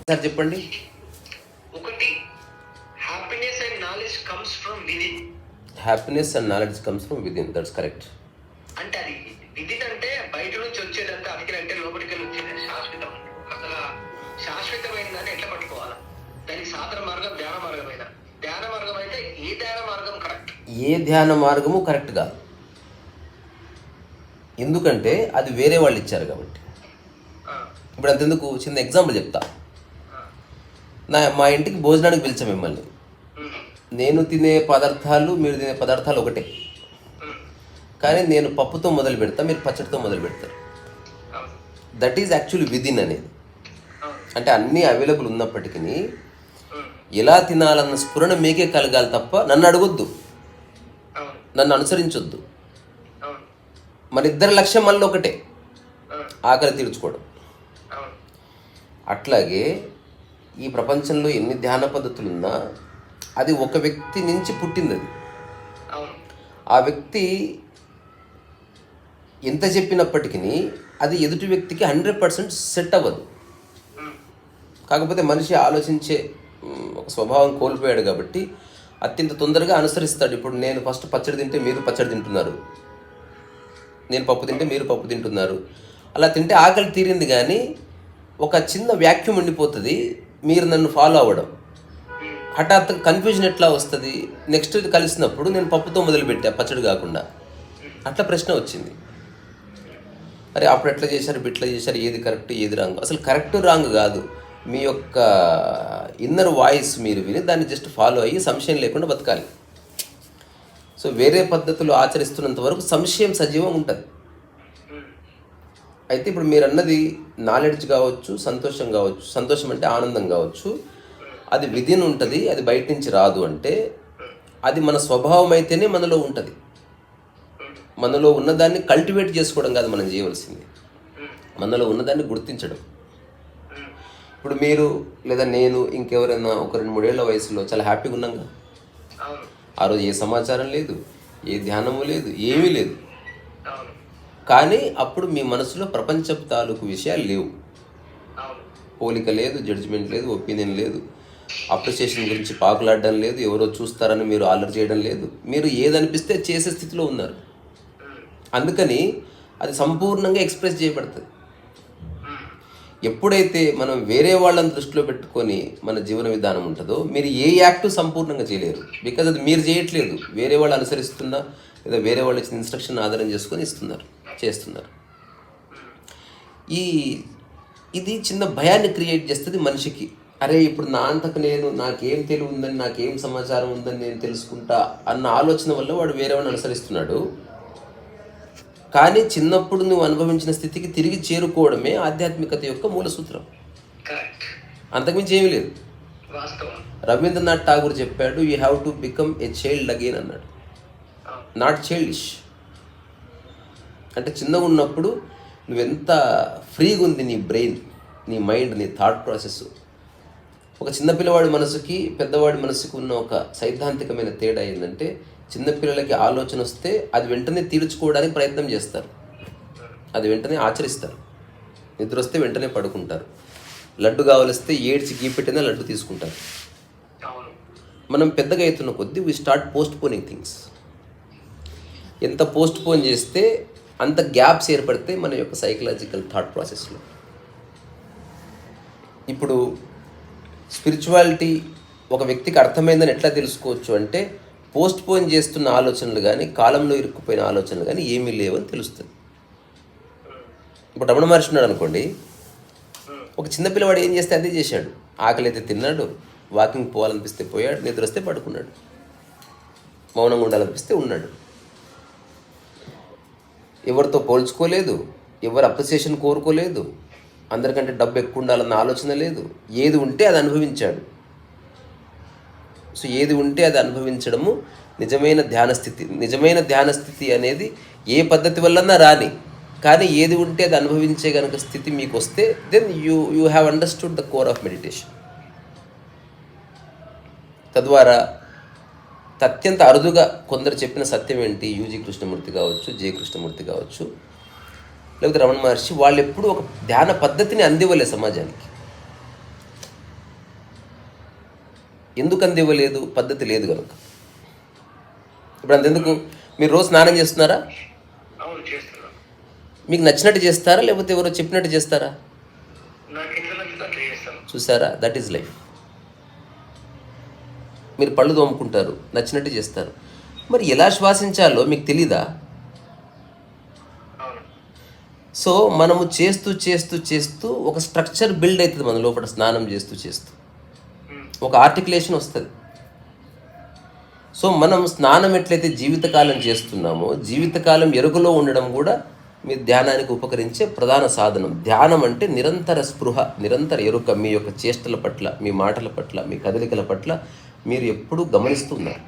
Sir చెప్పండి. ఒకటి happiness and knowledge comes from within happiness and knowledge comes from within that's correct అంటే అది within అంటే బయట నుంచి వచ్చేదంతా అడిగిన అంటే లోపలికి వెళ్ళి వచ్చేది శాశ్వతం. అసలు శాశ్వతమైన దాన్ని ఎట్లా పట్టుకోవాలా? దానికి సాధన మార్గం ధ్యాన మార్గమైన ధ్యాన మార్గం అయితే ఏ ధ్యాన మార్గం కరెక్ట్ ఏ ధ్యాన మార్గము కరెక్ట్ కాదు ఎందుకంటే అది వేరే వాళ్ళు ఇచ్చారు కాబట్టి. ఇప్పుడు అంతెందుకు? చిన్న ఎగ్జాంపుల్ చెప్తా. నా మా ఇంటికి భోజనానికి పిలిచాం మిమ్మల్ని. నేను తినే పదార్థాలు మీరు తినే పదార్థాలు ఒకటే. కానీ నేను పప్పుతో మొదలు పెడతా మీరు పచ్చడితో మొదలు పెడతారు. దట్ ఈజ్ యాక్చువల్లీ విదిన్ అనేది. అంటే అన్నీ అవైలబుల్ ఉన్నప్పటికీ ఎలా తినాలన్న స్ఫురణ మీకే కలగాలి తప్ప నన్ను అడగొద్దు. నన్ను అనుసరించొద్దు. మన ఇద్దరి లక్ష్యం మళ్ళీ ఒకటే. ఆకలి తీర్చుకోవడం. అట్లాగే ఈ ప్రపంచంలో ఎన్ని ధ్యాన పద్ధతులు ఉన్నా అది ఒక వ్యక్తి నుంచి పుట్టింది అది. ఆ వ్యక్తి ఎంత చెప్పినప్పటికీ అది ఎదుటి వ్యక్తికి హండ్రెడ్ పర్సెంట్ సెట్ అవ్వదు. కాకపోతే మనిషి ఆలోచించే ఒక స్వభావం కోల్పోయాడు కాబట్టి అత్యంత తొందరగా అనుసరిస్తాడు. ఇప్పుడు నేను ఫస్ట్ పచ్చడి తింటే మీరు పచ్చడి తింటున్నారు. నేను పప్పు తింటే మీరు పప్పు తింటున్నారు. అలా తింటే ఆకలి తీరింది కానీ ఒక చిన్న వ్యాక్యూమ్ ఉండిపోతుంది మీరు నన్ను ఫాలో అవ్వడం. హఠాత్ కన్ఫ్యూజన్ ఎట్లా వస్తుంది? నెక్స్ట్ కలిసినప్పుడు నేను పప్పుతో మొదలుపెట్టా పచ్చడి కాకుండా. అట్లా ప్రశ్న వచ్చింది. అరే అప్పుడు ఎట్లా చేశారు? ఇట్లా చేశారు? ఏది కరెక్ట్ ఏది రాంగ్ అసలు కరెక్ట్ రాంగ్ కాదు. మీ యొక్క ఇన్నర్ వాయిస్ మీరు విని దాన్ని జస్ట్ ఫాలో అయ్యి సంశయం లేకుండా బతకాలి. సో వేరే పద్ధతులు ఆచరిస్తున్నంత వరకు సంశయం సజీవం ఉంటుంది. అయితే ఇప్పుడు మీరు అన్నది నాలెడ్జ్ కావచ్చు సంతోషం కావచ్చు సంతోషం అంటే ఆనందం కావచ్చు. అది విధిని ఉంటుంది అది బయట నుంచి రాదు అంటే అది మన స్వభావం అయితేనే మనలో ఉంటుంది. మనలో ఉన్నదాన్ని కల్టివేట్ చేసుకోవడం కాదు మనం చేయవలసింది. మనలో ఉన్నదాన్ని గుర్తించడం. ఇప్పుడు మీరు లేదా నేను ఇంకెవరైనా ఒక రెండు మూడేళ్ళ వయసులో చాలా హ్యాపీగా ఉన్నాం కదా? ఆ రోజు ఏ సమాచారం లేదు ఏ ధ్యానము లేదు ఏమీ లేదు. కానీ అప్పుడు మీ మనసులో ప్రపంచపు తాలూకు విషయాలు లేవు. పోలిక లేదు జడ్జిమెంట్ లేదు ఒపీనియన్ లేదు. అప్రిసియేషన్ గురించి పాకులాడడం లేదు ఎవరో చూస్తారని మీరు ఆర్డర్ చేయడం లేదు. మీరు ఏదనిపిస్తే చేసే స్థితిలో ఉన్నారు. అందుకని అది సంపూర్ణంగా ఎక్స్ప్రెస్ చేయబడుతుంది. ఎప్పుడైతే మనం వేరే వాళ్ళని దృష్టిలో పెట్టుకొని మన జీవన విధానం ఉంటుందో మీరు ఏ యాక్ట్ సంపూర్ణంగా చేయలేరు. బికాజ్ అది మీరు చేయట్లేదు. వేరే వాళ్ళు అనుసరిస్తున్నా లేదా వేరే వాళ్ళు ఇచ్చిన ఇన్స్ట్రక్షన్ ఆధారం చేసుకొని ఇస్తున్నారు చేస్తున్నారు. ఈ ఇది చిన్న భయాన్ని క్రియేట్ చేస్తుంది మనిషికి. అరే ఇప్పుడు నా అంతకు నేను నాకేం తెలివి ఉందని నాకేం సమాచారం ఉందని నేను తెలుసుకుంటా అన్న ఆలోచన వల్ల వాడు వేరే వాళ్ళని అనుసరిస్తున్నాడు. కానీ చిన్నప్పుడు నువ్వు అనుభవించిన స్థితికి తిరిగి చేరుకోవడమే ఆధ్యాత్మికత యొక్క మూల సూత్రం. అంతకుమించి ఏమీ లేదు. రవీంద్రనాథ్ ఠాగూర్ చెప్పాడు you have to become a child again అన్నాడు. నాట్ చైల్డిష్ అంటే చిన్నగా ఉన్నప్పుడు నువ్వెంత ఫ్రీగా ఉంది నీ బ్రెయిన్ నీ మైండ్ నీ థాట్ ప్రాసెస్ ఒక చిన్నపిల్లవాడి మనసుకి పెద్దవాడి మనసుకి ఉన్న ఒక సైద్ధాంతికమైన తేడా ఏంటంటే చిన్నపిల్లలకి ఆలోచన వస్తే అది వెంటనే తీర్చుకోవడానికి ప్రయత్నం చేస్తారు. అది వెంటనే ఆచరిస్తారు. నిద్ర వస్తే వెంటనే పడుకుంటారు. లడ్డు కావలిస్తే ఏడ్చి గీపెట్టినా లడ్డు తీసుకుంటారు. మనం పెద్దగా అవుతున్న కొద్దీ we start postponing things ఎంత పోస్ట్ పోన్ చేస్తే అంత గ్యాప్స్ ఏర్పడితే మన యొక్క సైకలాజికల్ థాట్ ప్రాసెస్లో ఇప్పుడు స్పిరిచువాలిటీ ఒక వ్యక్తికి అర్థమైందని ఎట్లా తెలుసుకోవచ్చు అంటే పోస్ట్ పోన్ చేస్తున్న ఆలోచనలు కానీ కాలంలో ఇరుక్కుపోయిన ఆలోచనలు కానీ ఏమీ లేవని తెలుస్తుంది. ఇప్పుడు రమణ మహర్షి ఉన్నాడు అనుకోండి ఒక చిన్న పిల్లవాడు ఏం చేస్తే అదే చేశాడు. ఆకలి అయితే తిన్నాడు వాకింగ్ పోవాలనిపిస్తే పోయాడు నిద్ర వస్తే పడుకున్నాడు. మౌనంగా ఉండాలనిపిస్తే ఉన్నాడు. ఎవరితో పోల్చుకోలేదు ఎవరు అప్రిసియేషన్ కోరుకోలేదు అందరికంటే డబ్బు ఎక్కువ ఉండాలన్న ఆలోచన లేదు ఏది ఉంటే అది అనుభవించాడు. సో ఏది ఉంటే అది అనుభవించడము నిజమైన ధ్యాన స్థితి. నిజమైన ధ్యాన స్థితి అనేది ఏ పద్ధతి వల్లన్నా రాని కానీ ఏది ఉంటే అది అనుభవించే కనుక స్థితి మీకు వస్తే then you you have understood the core of meditation తద్వారా అత్యంత అరుదుగా కొందరు చెప్పిన సత్యం ఏంటి? యూజీ కృష్ణమూర్తి కావచ్చు జే కృష్ణమూర్తి కావచ్చు లేకపోతే రమణ మహర్షి వాళ్ళు ఎప్పుడూ ఒక ధ్యాన పద్ధతిని అందివ్వలే సమాజానికి. ఎందుకు అందివ్వలేదు పద్ధతి లేదు కనుక. ఇప్పుడు అంతెందుకు? మీరు రోజు స్నానం చేస్తున్నారా? మీకు నచ్చినట్టు చేస్తారా? లేకపోతే ఎవరో చెప్పినట్టు చేస్తారా? చూసారా? దట్ ఈజ్ లైఫ్ మీరు పళ్ళు తోముకుంటారు నచ్చినట్టు చేస్తారు. మరి ఎలా శ్వాసించాలో మీకు తెలీదా? సో మనము చేస్తూ చేస్తూ చేస్తూ ఒక స్ట్రక్చర్ బిల్డ్ అవుతుంది మన లోపల స్నానం చేస్తూ చేస్తూ. ఒక ఆర్టికులేషన్ వస్తుంది. సో మనం స్నానం ఎట్లయితే జీవితకాలం చేస్తున్నామో జీవితకాలం ఎరుకలో ఉండడం కూడా మీ ధ్యానానికి ఉపకరించే ప్రధాన సాధనం. ధ్యానం అంటే నిరంతర స్పృహ నిరంతర ఎరుక మీ యొక్క చేష్టల పట్ల మీ మాటల పట్ల మీ కదలికల పట్ల మీరు ఎప్పుడూ గమనిస్తున్నారు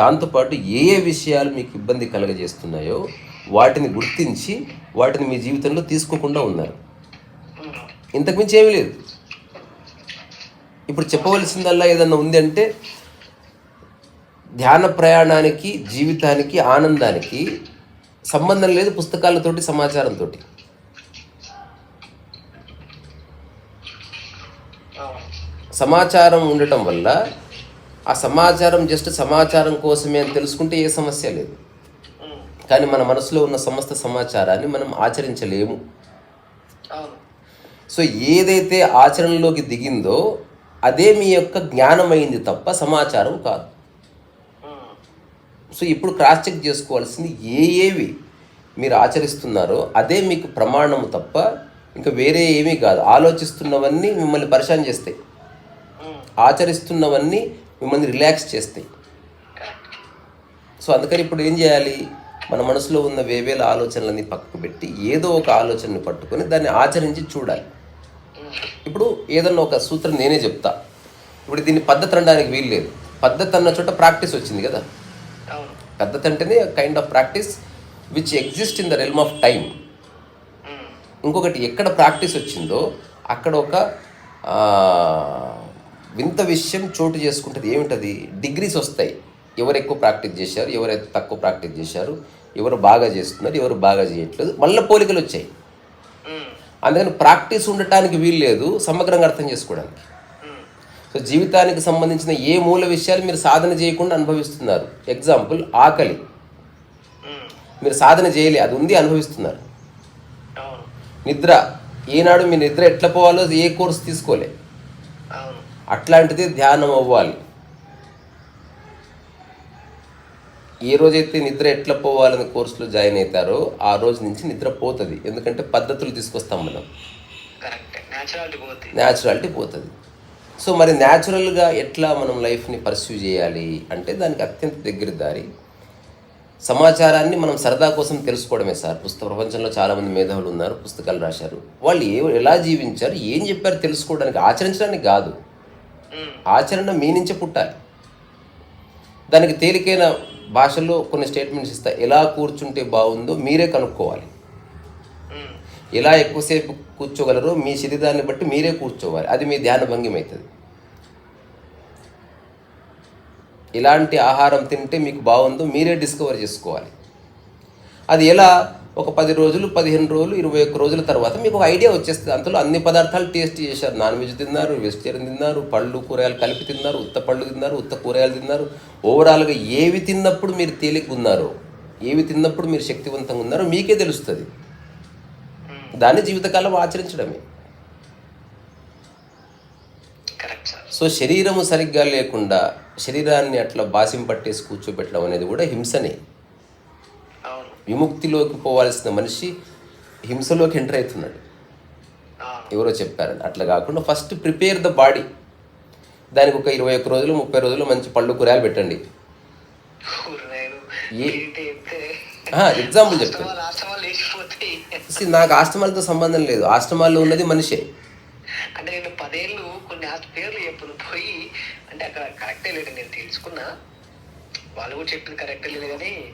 దాంతోపాటు ఏ ఏ విషయాలు మీకు ఇబ్బంది కలగజేస్తున్నాయో వాటిని గుర్తించి వాటిని మీ జీవితంలో తీసుకోకుండా ఉన్నారు. ఇంతకుమించి ఏమీ లేదు. ఇప్పుడు చెప్పవలసిందల్లా ఏదన్నా ఉంది అంటే ధ్యాన ప్రయాణానికి జీవితానికి ఆనందానికి సంబంధం లేదు పుస్తకాలతోటి సమాచారంతో సమాచారం ఉండటం వల్ల ఆ సమాచారం జస్ట్ సమాచారం కోసమే అని తెలుసుకుంటే ఏ సమస్య లేదు. కానీ మన మనసులో ఉన్న సమస్త సమాచారాన్ని మనం ఆచరించలేము. సో ఏదైతే ఆచరణలోకి దిగిందో అదే మీ యొక్క జ్ఞానమైంది తప్ప సమాచారం కాదు. ఉమ్, సో ఇప్పుడు క్రాస్ చెక్ చేసుకోవాల్సింది ఏ ఏవి మీరు ఆచరిస్తున్నారో అదే మీకు ప్రమాణము తప్ప ఇంకా వేరే ఏమీ కాదు. ఆలోచిస్తున్నవన్నీ మిమ్మల్ని పరిశాన్ చేస్తాయి. ఉమ్, ఆచరిస్తున్నవన్నీ మిమ్మల్ని రిలాక్స్ చేస్తాయి. సో అందుకని ఇప్పుడు ఏం చేయాలి? మన మనసులో ఉన్న వేవేల ఆలోచనలన్నీ పక్కకు పెట్టి ఏదో ఒక ఆలోచనని పట్టుకొని దాన్ని ఆచరించి చూడాలి. ఇప్పుడు ఏదన్నా ఒక సూత్రం నేనే చెప్తా. ఇప్పుడు దీన్ని పద్ధతి అనడానికి వీలు లేదు. పద్ధతి అన్న చోట ప్రాక్టీస్ వచ్చింది కదా? పద్ధతి అంటేనే kind of practice which exist in the realm of time ఇంకొకటి ఎక్కడ ప్రాక్టీస్ వచ్చిందో అక్కడ ఒక వింత విషయం చోటు చేసుకుంటుంది. ఏమిటది? డిగ్రీస్ వస్తాయి. ఎవరు ఎక్కువ ప్రాక్టీస్ చేశారు ఎవరైతే తక్కువ ప్రాక్టీస్ చేశారు ఎవరు బాగా చేస్తున్నారు ఎవరు బాగా చేయట్లేదు. మళ్ళీ పోలికలు వచ్చాయి. అందుకని ప్రాక్టీస్ ఉండటానికి వీలు లేదు సమగ్రంగా అర్థం చేసుకోవడానికి. సో జీవితానికి సంబంధించిన ఏ మూల విషయాలు మీరు సాధన చేయకుండా అనుభవిస్తున్నారు? ఎగ్జాంపుల్ ఆకలి. మీరు సాధన చేయలే అది ఉంది అనుభవిస్తున్నారు. నిద్ర. ఈనాడు మీ నిద్ర ఎట్లా పోవాలో ఏ కోర్స్ తీసుకోలే. అట్లాంటిది ధ్యానం అవ్వాలి. ఏ రోజైతే నిద్ర ఎట్లా పోవాలని కోర్సులో జాయిన్ అవుతారో ఆ రోజు నుంచి నిద్ర పోతుంది. ఎందుకంటే పద్ధతులు తీసుకొస్తాం మనం. న్యాచురాలిటీ పోతుంది. సో మరి న్యాచురల్గా ఎట్లా మనం లైఫ్ని పర్స్యూ చేయాలి అంటే దానికి అత్యంత దగ్గర దారి సమాచారాన్ని మనం సరదా కోసం తెలుసుకోవడమే సార్. పుస్తక ప్రపంచంలో చాలామంది మేధావులు ఉన్నారు పుస్తకాలు రాశారు. వాళ్ళు ఏ ఎలా జీవించారు ఏం చెప్పారు తెలుసుకోవడానికి ఆచరించడానికి కాదు. ఆచరణ మీ నుంచే పుట్టాలి. దానికి తేలికైన భాషలో కొన్ని స్టేట్మెంట్స్ ఇస్తా. ఎలా కూర్చుంటే బాగుందో మీరే కనుక్కోవాలి. ఎలా ఎక్కువసేపు కూర్చోగలరో మీ శరీరాన్ని బట్టి మీరే కూర్చోవాలి. అది మీ ధ్యాన భంగిమ అవుతుంది ఇలాంటి ఆహారం తింటే మీకు బాగుందో మీరే డిస్కవర్ చేసుకోవాలి. అది ఎలా ఒక పది రోజులు పదిహేను రోజులు ఇరవై ఒక్క రోజుల తర్వాత మీకు ఒక ఐడియా వచ్చేస్తుంది. అంతలో అన్ని పదార్థాలు టేస్ట్ చేశారు. నాన్ వెజ్ తిన్నారు వెజిటేరియన్ తిన్నారు పళ్ళు కూరగాయలు కలిపి తిన్నారు ఉత్త పళ్ళు తిన్నారు ఉత్త కూరగాయలు తిన్నారు. ఓవరాల్గా ఏవి తిన్నప్పుడు మీరు తేలిగ్గా ఉన్నారో ఏవి తిన్నప్పుడు మీరు శక్తివంతంగా ఉన్నారో మీకే తెలుస్తుంది. ఉమ్, దాన్ని జీవితకాలం ఆచరించడమే. సో శరీరము సరిగ్గా లేకుండా శరీరాన్ని అట్లా బాసిం పట్టేసి కూర్చోబెట్టడం అనేది కూడా హింసనే. విముక్తిలోకి పోవాల్సిన మనిషి హింసలోకి ఎంటర్ అవుతున్నాడు. ఎవరో చెప్పారని. అట్లా కాకుండా ఫస్ట్ ప్రిపేర్ ద బాడీ దానికి ఒక ఇరవై ఒక్క రోజులు ముప్పై రోజులు మంచి పళ్ళు కూరగాయలు పెట్టండి. ఎగ్జాంపుల్ చెప్తాను నాకు ఆశ్రమాలతో సంబంధం లేదు. ఆశ్రమాల్లో ఉన్నది మనిషే. అంటే నేను పదేళ్ళు కొన్ని పేర్లు చెప్పును. పోయి అంటే అక్కడ కరెక్టే లేదు నేను తెలుసుకున్నా. వాళ్ళు కూడా చెప్పింది కరెక్టే లేదు కానీ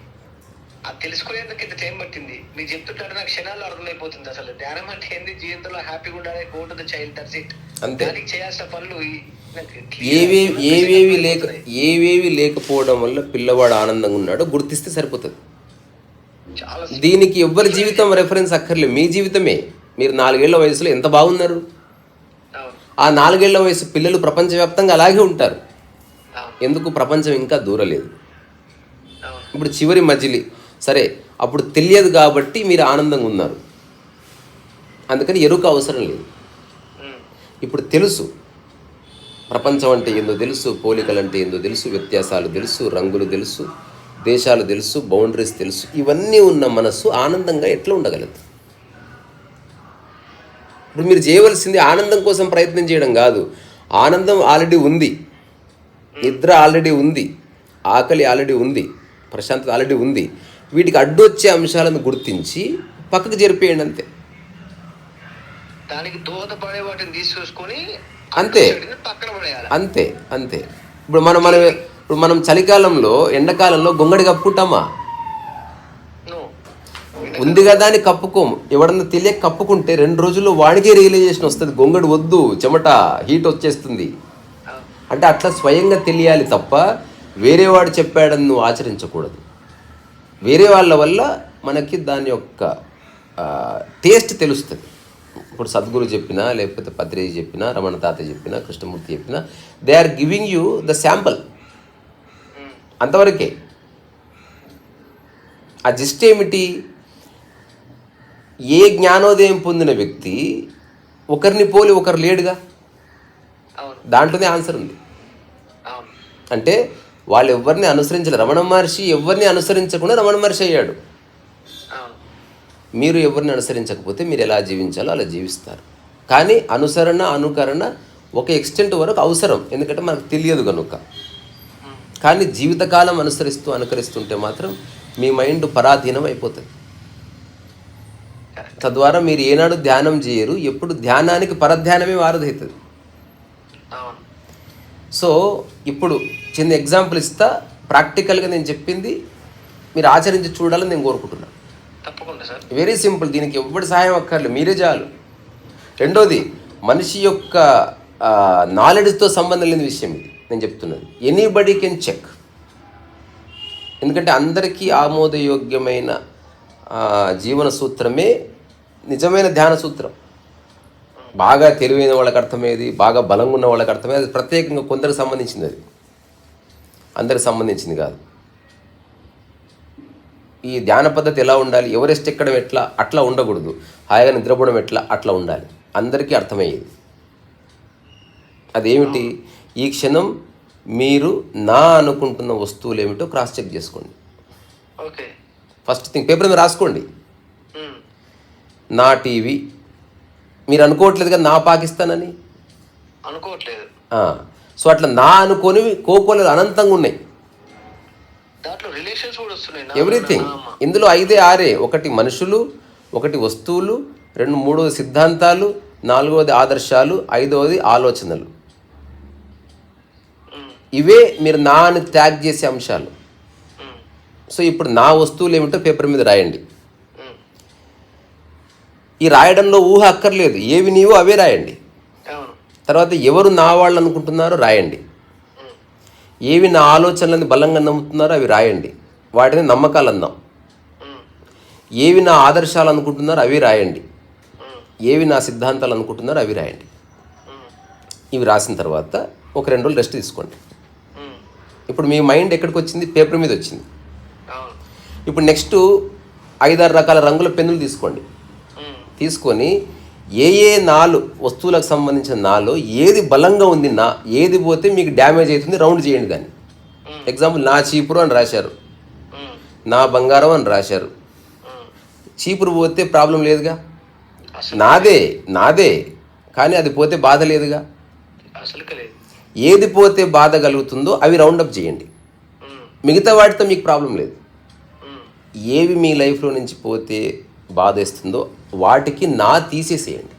అది తెలుసుకునేందుకు ఇంత టైం పట్టింది. మీరు చెప్తుంటారు నాకు క్షణాలు అర్థమైపోతుంది అసలు. ధ్యానం అంటే ఏంది? జీవితంలో హ్యాపీగా ఉండాలి go to the child that's it అంతే. దానికి చేయాల్సిన పనులు ఏవేవి ఏవేవి లేక. ఏవేవి లేకపోవడం వల్ల పిల్లవాడు ఆనందంగా ఉన్నాడో గుర్తిస్తే సరిపోతుంది. దీనికి ఎవ్వరి జీవితం రెఫరెన్స్ అక్కర్లేదు. మీ జీవితమే. మీరు నాలుగేళ్ళ వయసులో ఎంత బాగున్నారు? ఆ నాలుగేళ్ళ వయసు పిల్లలు ప్రపంచవ్యాప్తంగా అలాగే ఉంటారు. ఎందుకు? ప్రపంచం ఇంకా దూరలేదు. ఇప్పుడు చివరి మజిలీ. సరే అప్పుడు తెలియదు కాబట్టి మీరు ఆనందంగా ఉన్నారు. అందుకని ఎరుక అవసరం లేదు. ఇప్పుడు తెలుసు. ప్రపంచం అంటే ఏందో తెలుసు పోలికలు అంటే ఏందో తెలుసు వ్యత్యాసాలు తెలుసు రంగులు తెలుసు దేశాలు తెలుసు బౌండరీస్ తెలుసు. ఇవన్నీ ఉన్న మనస్సు ఆనందంగా ఎట్లా ఉండగలదు? ఇప్పుడు మీరు చేయవలసింది ఆనందం కోసం ప్రయత్నం చేయడం కాదు. ఆనందం ఆల్రెడీ ఉంది. నిద్ర ఆల్రెడీ ఉంది. ఆకలి ఆల్రెడీ ఉంది. ప్రశాంతత ఆల్రెడీ ఉంది. వీటికి అడ్డు వచ్చే అంశాలను గుర్తించి పక్కకు జరిపేయండి అంతే. దానికి దోహదపడే వాటిని తీసుకొని అంతే. అంతే అంతే. ఇప్పుడు మనం మనం ఇప్పుడు మనం చలికాలంలో ఎండాకాలంలో గొంగడి కప్పుకుంటామా? ఉంది కదా అని కప్పుకోము. ఎవడన్నా తెలియక కప్పుకుంటే రెండు రోజుల్లో వాడికే రియలైజేషన్ వస్తుంది. గొంగడి వద్దు చెమట హీట్ వచ్చేస్తుంది. అంటే అట్లా స్వయంగా తెలియాలి తప్ప వేరే వాడు చెప్పాడని నువ్వు ఆచరించకూడదు. వేరే వాళ్ళ వల్ల మనకి దాని యొక్క టేస్ట్ తెలుస్తుంది. ఇప్పుడు సద్గురు చెప్పినా లేకపోతే పత్రేజీ చెప్పినా రమణ తాత చెప్పినా కృష్ణమూర్తి చెప్పినా they are giving you the sample అంతవరకే. ఆ జిస్ట్ ఏమిటి? ఏ జ్ఞానోదయం పొందిన వ్యక్తి ఒకరిని పోలి ఒకరు లేడుగా? దాంట్లోనే ఆన్సర్ ఉంది. అంటే వాళ్ళు ఎవరిని అనుసరించలేదు రమణ మహర్షి ఎవరిని అనుసరించకుండా రమణ మహర్షి అయ్యాడు. మీరు ఎవరిని అనుసరించకపోతే మీరు ఎలా జీవించాలో అలా జీవిస్తారు. కానీ అనుసరణ అనుకరణ ఒక ఎక్స్టెంట్ వరకు అవసరం. ఎందుకంటే మనకు తెలియదు కనుక కానీ జీవితకాలం అనుసరిస్తూ అనుకరిస్తుంటే మాత్రం మీ మైండ్ పరాధీనం అయిపోతుంది. తద్వారా మీరు ఏనాడు ధ్యానం చేయరు. ఎప్పుడు ధ్యానానికి పరధ్యానమే వారధవుతుంది అవును సో ఇప్పుడు చిన్న ఎగ్జాంపుల్ ఇస్తా. ప్రాక్టికల్గా నేను చెప్పింది మీరు ఆచరించి చూడాలని నేను కోరుకుంటున్నాను తప్పకుండా సార్. వెరీ సింపుల్ దీనికి ఎవ్వడి సహాయం అక్కర్లేదు. మీరే చాలు. రెండోది మనిషి యొక్క నాలెడ్జ్తో సంబంధం లేని విషయం ఇది. నేను చెప్తున్నది. ఎనీబడి కెన్ చెక్ ఎందుకంటే అందరికీ ఆమోదయోగ్యమైన జీవన సూత్రమే నిజమైన ధ్యాన సూత్రం. బాగా తెలివైన వాళ్ళకి అర్థమయ్యేది బాగా బలంగా ఉన్న వాళ్ళకి అర్థమయ్యేది అది ప్రత్యేకంగా కొందరికి సంబంధించింది అది. అందరికి సంబంధించింది కాదు. ఈ ధ్యాన పద్ధతి ఎలా ఉండాలి ఎవరెస్ట్ ఎక్కడం ఎట్లా అట్లా ఉండకూడదు. హాయిగా నిద్రపోవడం ఎట్లా అట్లా ఉండాలి. అందరికీ అర్థమయ్యేది. అదేమిటి? ఈ క్షణం మీరు నా అనుకుంటున్న వస్తువులు ఏమిటో క్రాస్ చెక్ చేసుకోండి. ఓకే. ఫస్ట్ థింగ్ పేపర్ మీద రాసుకోండి. నా టీవీ మీరు అనుకోవట్లేదు కదా నా పాకిస్తాన్ అని? అనుకోవట్లేదు. సో అట్లా నా అనుకోనివి కోకోలేదు అనంతంగా ఉన్నాయి. ఎవ్రీథింగ్. ఇందులో ఐదే ఆరే. ఒకటి మనుషులు ఒకటి వస్తువులు రెండు మూడవది సిద్ధాంతాలు నాలుగవది ఆదర్శాలు ఐదవది ఆలోచనలు. ఇవే మీరు నా అని ట్యాగ్ చేసే అంశాలు. సో ఇప్పుడు నా వస్తువులు ఏమిటో పేపర్ మీద రాయండి. ఈ రాయడంలో ఊహ అక్కర్లేదు. ఏవి నీవో అవే రాయండి. తర్వాత ఎవరు నా వాళ్ళు అనుకుంటున్నారో రాయండి. ఏవి నా ఆలోచనలని బలంగా నమ్ముతున్నారో అవి రాయండి. వాటిని నమ్మకాలు అందాం ఏవి నా ఆదర్శాలు అనుకుంటున్నారో అవి రాయండి. ఏవి నా సిద్ధాంతాలు అనుకుంటున్నారో అవి రాయండి. ఇవి రాసిన తర్వాత ఒక రెండు రోజులు రెస్ట్ తీసుకోండి. ఇప్పుడు మీ మైండ్ ఎక్కడికి వచ్చింది? పేపర్ మీద వచ్చింది. ఇప్పుడు నెక్స్ట్ ఐదారు రకాల రంగుల పెన్నులు తీసుకోండి. తీసుకొని ఏ ఏ నాలు వస్తువులకు సంబంధించిన నాలో ఏది బలంగా ఉంది నా ఏది పోతే మీకు డ్యామేజ్ అవుతుంది రౌండ్ చేయండి దాన్ని. ఎగ్జాంపుల్ నా చీపురు అని రాశారు. నా బంగారం అని రాశారు. చీపురు పోతే ప్రాబ్లం లేదుగా? నాదే నాదే. కానీ అది పోతే బాధ లేదుగా? ఏది పోతే బాధ కలుగుతుందో అవి రౌండప్ చేయండి. మిగతా వాటితో మీకు ప్రాబ్లం లేదు. ఏవి మీ లైఫ్లో నుంచి పోతే బాధేస్తుందో వాటికి నా తీసేసేయండి.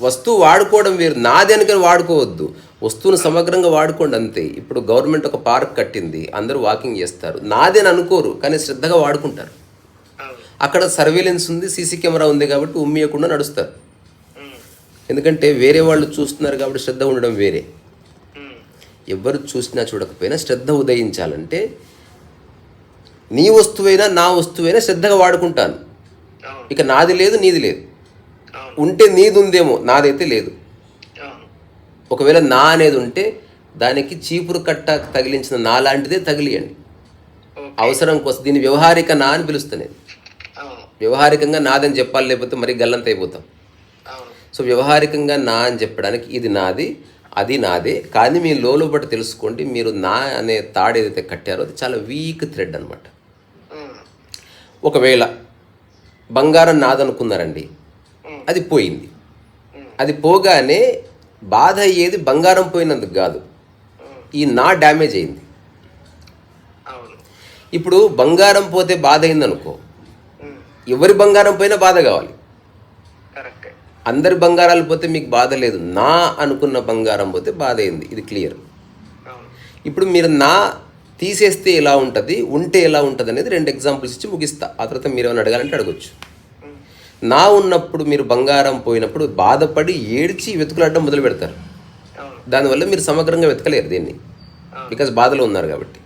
వస్తువు వాడుకోవడం వేరు. నాది అనుకుని వాడుకోవద్దు. వస్తువును సమగ్రంగా వాడుకోండి అంతే. ఇప్పుడు గవర్నమెంట్ ఒక పార్క్ కట్టింది. అందరూ వాకింగ్ చేస్తారు. నాది అని అనుకోరు కానీ శ్రద్ధగా వాడుకుంటారు. అక్కడ సర్వేలెన్స్ ఉంది సీసీ కెమెరా ఉంది కాబట్టి ఉమ్మియకుండా నడుస్తారు. ఎందుకంటే వేరే వాళ్ళు చూస్తున్నారు కాబట్టి శ్రద్ధ ఉండడం వేరే. ఎవరు చూసినా చూడకపోయినా శ్రద్ధ ఉదయించాలంటే నీ వస్తువైనా నా వస్తువైనా శ్రద్ధగా వాడుకుంటాను. ఇక నాది లేదు నీది లేదు. ఉంటే నీది ఉందేమో నాదైతే లేదు. ఒకవేళ నా అనేది ఉంటే దానికి చీపురు కట్ట తగిలించిన నా లాంటిదే తగిలియండి. అవసరం కోసం దీన్ని వ్యవహారిక నా అని పిలుస్తాను. వ్యవహారికంగా నాదని చెప్పాలి లేకపోతే మరి గల్లంత అయిపోతాం సో వ్యవహారికంగా నా అని చెప్పడానికి ఇది నాది అది నాదే. కానీ మీ లోపల తెలుసుకోండి మీరు నా అనే తాడు ఏదైతే కట్టారో అది చాలా వీక్ థ్రెడ్ అనమాట ఒకవేళ బంగారం నాదనుకున్నారండి అది పోయింది. అది పోగానే బాధ అయ్యేది బంగారం పోయినందుకు కాదు. ఈ నా డ్యామేజ్ అయింది. ఇప్పుడు బంగారం పోతే బాధ అయింది అనుకో ఉమ్, ఎవరి బంగారం పోయినా బాధ కావాలి. అందరి బంగారాలు పోతే మీకు బాధ లేదు. నా అనుకున్న బంగారం పోతే బాధ అయింది. ఇది క్లియర్. ఇప్పుడు మీరు నా తీసేస్తే ఎలా ఉంటుంది ఉంటే ఎలా ఉంటుంది అనేది రెండు ఎగ్జాంపుల్స్ ఇచ్చి ముగిస్తా. ఆ తర్వాత మీరు ఏమైనా అడగాలంటే అడగొచ్చు. నా ఉన్నప్పుడు మీరు బంగారం పోయినప్పుడు బాధపడి ఏడ్చి వెతుకులాడడం మొదలు పెడతారు. దానివల్ల మీరు సమగ్రంగా వెతకలేరు దీన్ని. బికాజ్ బాధలో ఉన్నారు కాబట్టి.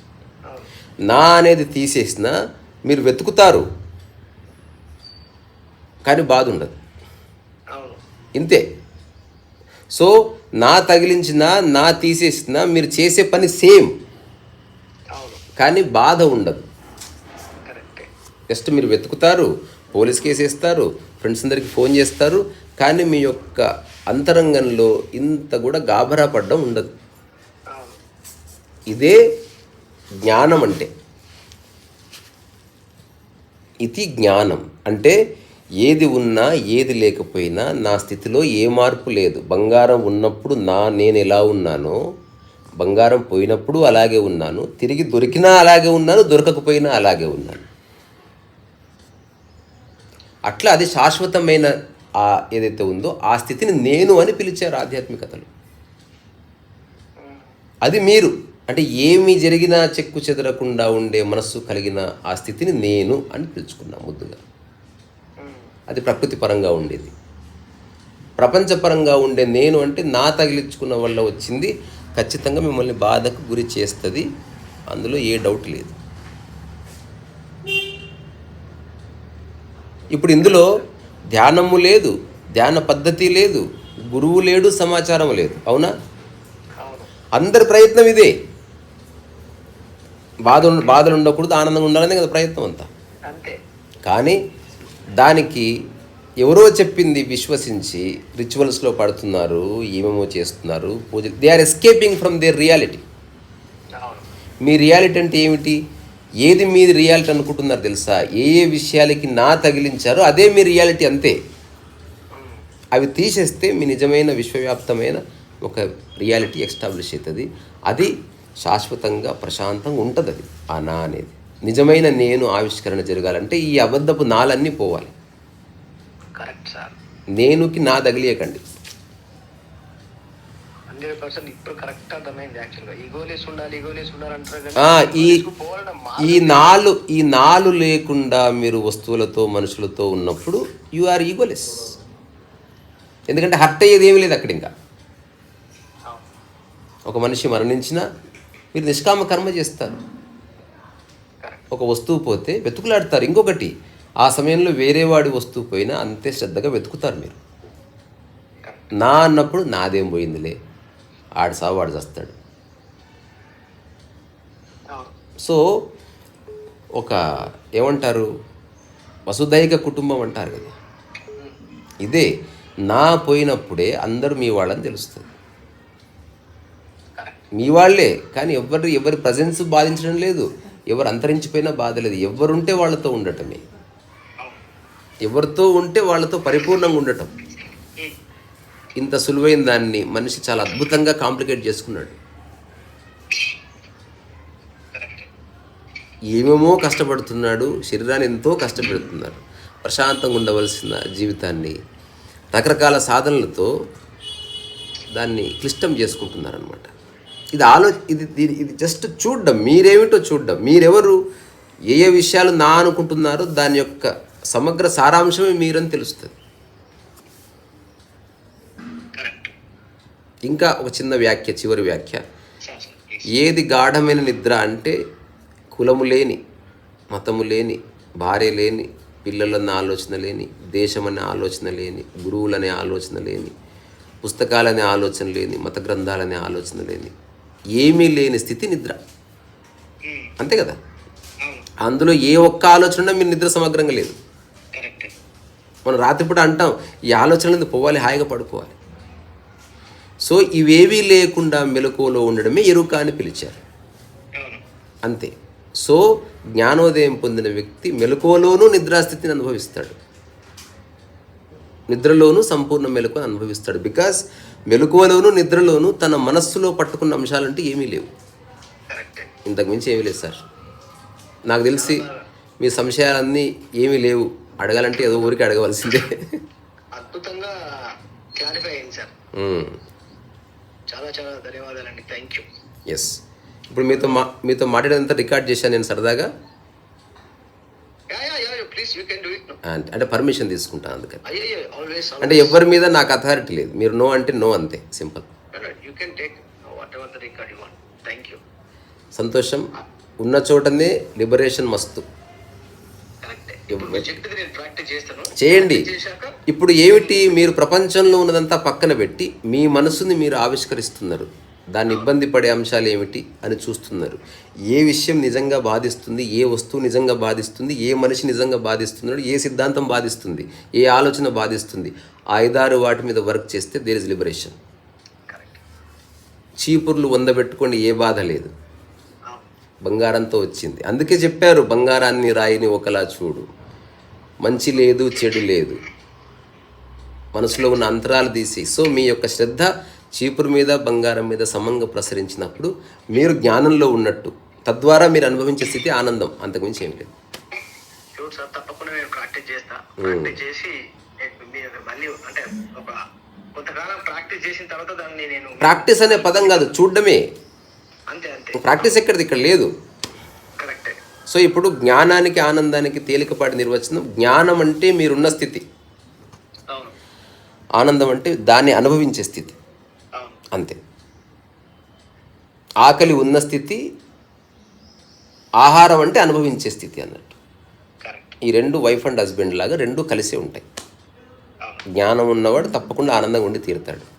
నా అనేది తీసేసిన మీరు వెతుకుతారు. కానీ బాధ ఉండదు. ఇంతే. సో నా తగిలించిన నా తీసేసిన మీరు చేసే పని సేమ్. కానీ బాధ ఉండదు. జస్ట్ మీరు వెతుకుతారు పోలీస్ కేసు వేస్తారు ఫ్రెండ్స్ అందరికి ఫోన్ చేస్తారు కానీ మీ యొక్క అంతరంగంలో ఇంత కూడా గాబరా పడడం ఉండదు. ఇదే జ్ఞానం అంటే. ఇది జ్ఞానం. అంటే ఏది ఉన్నా ఏది లేకపోయినా నా స్థితిలో ఏ మార్పు లేదు. బంగారం ఉన్నప్పుడు నా నేను ఎలా ఉన్నానో బంగారం పోయినప్పుడు అలాగే ఉన్నాను. తిరిగి దొరికినా అలాగే ఉన్నాను దొరకకపోయినా అలాగే ఉన్నాను. అట్లా అది శాశ్వతమైన ఆ ఏదైతే ఉందో ఆ స్థితిని నేను అని పిలిచారు ఆధ్యాత్మికతలు. అది మీరు. అంటే ఏమి జరిగినా చెక్కు చెదరకుండా ఉండే మనస్సు కలిగిన ఆ స్థితిని నేను అని పిలుచుకున్నా ముద్దుగా. అది ప్రకృతి పరంగా ఉండేది. ప్రపంచపరంగా ఉండే నేను అంటే నా తగిలించుకున్న వల్ల వచ్చింది. ఖచ్చితంగా మిమ్మల్ని బాధకు గురి చేస్తుంది. అందులో ఏ డౌట్ లేదు. ఇప్పుడు ఇందులో ధ్యానము లేదు ధ్యాన పద్ధతి లేదు గురువు లేడు సమాచారం లేదు. అవునా? అందరి ప్రయత్నం ఇదే. బాధ బాధలు ఉండకూడదు ఆనందంగా ఉండాలనే కదా ప్రయత్నం అంతే. కానీ దానికి ఎవరో చెప్పింది విశ్వసించి రిచువల్స్లో పడుతున్నారు ఏమేమో చేస్తున్నారు పూజలు they are escaping from their reality me reality అంటే ఏమిటి? ఏది మీది రియాలిటీ అనుకుంటున్నారు తెలుసా? ఏ ఏ విషయాలకి నా తగిలించారో అదే మీ రియాలిటీ అంతే. అవి తీసేస్తే మీ నిజమైన విశ్వవ్యాప్తమైన ఒక రియాలిటీ ఎస్టాబ్లిష్ అవుతుంది. అది శాశ్వతంగా ప్రశాంతంగా ఉంటుంది అది ఆ నా అనేది. నిజమైన నేను ఆవిష్కరణ జరగాలంటే ఈ అబద్ధపు నాలన్నీ పోవాలి. Correct sir. నేనుకి నా తగిలియకండి. ఈ నాలు ఈ నాలు లేకుండా మీరు వస్తువులతో మనుషులతో ఉన్నప్పుడు యు ఆర్ ఈగోలెస్ ఎందుకంటే హర్ట్ అయ్యేది ఏమీ లేదు అక్కడ ఇంకా. ఒక మనిషి మరణించినా మీరు నిష్కామ కర్మ చేస్తారు. ఒక వస్తువు పోతే వెతుకులాడతారు. ఇంకొకటి ఆ సమయంలో వేరే వాడి వస్తువు పోయినా అంతే శ్రద్ధగా వెతుకుతారు మీరు. నా అన్నప్పుడు నాదేం పోయిందిలే. ఆడు సావు వాడు చేస్తాడు. సో ఒక ఏమంటారు? వసుదైక కుటుంబం అంటారు కదా. ఇదే నా పోయినప్పుడే అందరూ మీ వాళ్ళని తెలుస్తుంది. మీ వాళ్ళే కానీ ఎవరు ఎవరి ప్రజెన్స్ బాధించడం లేదు. ఎవరు అంతరించిపోయినా బాధ లేదు. ఎవరుంటే వాళ్ళతో ఉండటమే. ఎవరితో ఉంటే వాళ్ళతో పరిపూర్ణంగా ఉండటం. ఇంత సులువైన దాన్ని మనిషి చాలా అద్భుతంగా కాంప్లికేట్ చేసుకున్నాడు. ఏమేమో కష్టపడుతున్నాడు శరీరాన్ని ఎంతో కష్టపెడుతున్నాడు ప్రశాంతంగా ఉండవలసిన జీవితాన్ని రకరకాల సాధనలతో దాన్ని క్లిష్టం చేసుకుంటున్నారనమాట ఇది ఆలో ఇది దీని ఇది జస్ట్ చూడడం మీరేమిటో చూడడం మీరెవరు ఏ ఏ విషయాలు నా అనుకుంటున్నారో దాని యొక్క సమగ్ర సారాంశమే మీరని తెలుస్తుంది. ఇంకా ఒక చిన్న వ్యాఖ్య చివరి వ్యాఖ్య. ఏది గాఢమైన నిద్ర అంటే కులము లేని మతము లేని భార్య లేని పిల్లలన్న ఆలోచన లేని దేశం అనే ఆలోచన లేని గురువులనే ఆలోచన లేని పుస్తకాలనే ఆలోచన లేని మత గ్రంథాలనే ఆలోచన లేని ఏమీ లేని స్థితి నిద్ర. అంతే కదా? అందులో ఏ ఒక్క ఆలోచన మీరు నిద్ర సమగ్రంగా లేదు. మనం రాత్రిపూట అంటాం ఈ ఆలోచనలు పోవాలి? హాయిగా పడుకోవాలి. సో ఇవేవీ లేకుండా మెలకువలో ఉండడమే ఎరుక అని పిలిచారు. అంతే. సో జ్ఞానోదయం పొందిన వ్యక్తి మెలకువలోనూ నిద్రాస్థితిని అనుభవిస్తాడు. నిద్రలోనూ సంపూర్ణ మెలకువని అనుభవిస్తాడు. బికాస్ మెలకువలోనూ నిద్రలోనూ తన మనస్సులో పట్టుకున్న అంశాలంటే ఏమీ లేవు. కరెక్ట్. ఇంతకు మించి ఏమీ లేదు సార్. నాకు తెలిసి మీ సంశయాలన్నీ ఏమీ లేవు. అడగాలంటే ఏదో ఊరికి అడగవలసిందే. అద్భుతంగా క్లారిఫై అయింది సార్. చాలా చాలా ధన్యవాదాలండి. థ్యాంక్ యూ ఎస్ ఇప్పుడు మీతో మా మీతో మాట్లాడేదంతా రికార్డ్ చేశాను నేను సరదాగా. నో అంటే పర్మిషన్ తీసుకుంటాను అందుకని. అంటే ఎవరి మీద నాకు అథారిటీ లేదు. మీరు నో అంటే నో అంతే సింపుల్ సంతోషం. ఉన్న చోటనే లిబరేషన్ మస్తు. చేయండి. ఇప్పుడు ఏమిటి? మీరు ప్రపంచంలో ఉన్నదంతా పక్కన పెట్టి మీ మనసుని మీరు ఆవిష్కరిస్తున్నారు. దాన్ని ఇబ్బంది పడే అంశాలు ఏమిటి అని చూస్తున్నారు. ఏ విషయం నిజంగా బాధిస్తుంది? ఏ వస్తువు నిజంగా బాధిస్తుంది? ఏ మనిషి నిజంగా బాధిస్తున్నాడు? ఏ సిద్ధాంతం బాధిస్తుంది? ఏ ఆలోచన బాధిస్తుంది? ఐదారు వాటి మీద వర్క్ చేస్తే దేర్ ఇస్ లిబరేషన్ చీపుర్లు వందబెట్టుకోండి ఏ బాధ లేదు. బంగారంతో వచ్చింది. అందుకే చెప్పారు బంగారాన్ని రాయిని ఒకలా చూడు. మంచి లేదు చెడు లేదు. మనసులో ఉన్న అంతరాలు తీసి సో మీ యొక్క శ్రద్ధ చీపురు మీద బంగారం మీద సమంగా ప్రసరించినప్పుడు మీరు జ్ఞానంలో ఉన్నట్టు తద్వారా మీరు అనుభవించే స్థితి ఆనందం. అంతకుమించి ఏం లేదు. తప్పకుండా నేను ప్రాక్టీస్ చేస్తా. ప్రాక్టీస్ చేసి నేను మీరు మళ్ళీ అంటే ఒక కొంతకాలం ప్రాక్టీస్ చేసిన తర్వాత దాన్ని నేను ప్రాక్టీస్ అనే పదం కాదు చూడడమే. ప్రాక్టీస్ ఎక్కడిది? ఇక్కడ లేదు. సో ఇప్పుడు జ్ఞానానికి ఆనందానికి తేలికపాటి నిర్వచనం జ్ఞానం అంటే మీరున్న స్థితి. ఆనందం అంటే దాన్ని అనుభవించే స్థితి. అంతే. ఆకలి ఉన్న స్థితి ఆహారం అంటే అనుభవించే స్థితి అన్నట్టు. ఈ రెండు వైఫ్ అండ్ హస్బెండ్ లాగా రెండు కలిసే ఉంటాయి. జ్ఞానం ఉన్నవాడు తప్పకుండా ఆనందంగా ఉండి తీరుతాడు.